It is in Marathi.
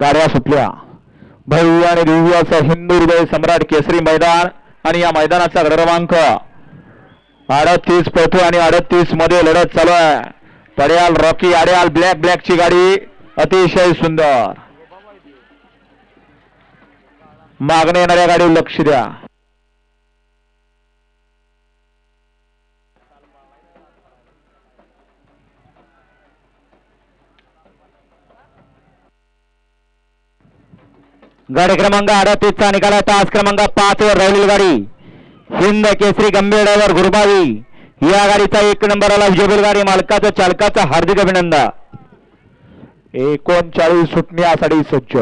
गाड्या सुटल्या. भव्य आणि दिव्य असं हिंदू हृदय सम्राट केसरी मैदान आणि या मैदानाचा क्रमांक अडतीस पैठू आणि अडतीसमध्ये लढत चालू आहे. पड्याल रॉकी आड्याल ब्लॅक ब्लॅकची गाडी अतिशय सुंदर. मागणे येणाऱ्या गाडीवर लक्ष द्या. गाडी क्रमांक अडतीसचा निकाला तास क्रमांक पाच वर राहिलेली गाडी. हिंद केसरी गंभीर ड्रायव्हर गुरुबावी या गाडीचा एक नंबर आला विजयपूर गाडी. मालकाचं चालकाचं हार्दिक अभिनंदन. एकोणचाळीस सुटण्यासाठी सज्ज